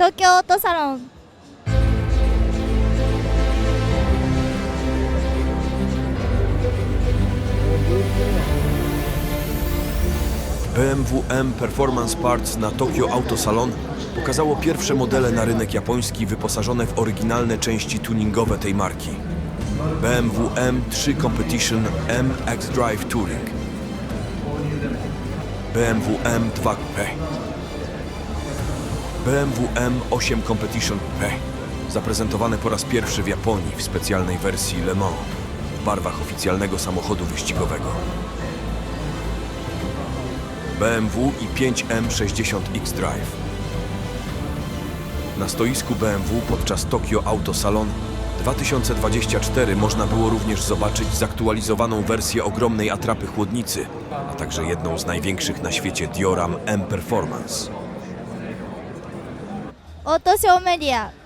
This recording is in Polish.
東京オートサロン BMW M Performance Parts na Tokyo Auto Salon pokazało pierwsze modele na rynek japoński wyposażone w oryginalne części tuningowe tej marki. BMW M3 Competition M X-Drive Touring BMW M2 Coupé BMW M8 Competition Coupé zaprezentowane po raz pierwszy w Japonii w specjalnej wersji Le Mans w barwach oficjalnego samochodu wyścigowego. BMW i 5M60 X-Drive. Na stoisku BMW podczas Tokyo Auto Salon 2024 można było również zobaczyć zaktualizowaną wersję ogromnej atrapy chłodnicy, a także jedną z największych na świecie Dioram M Performance. オートショーメディア。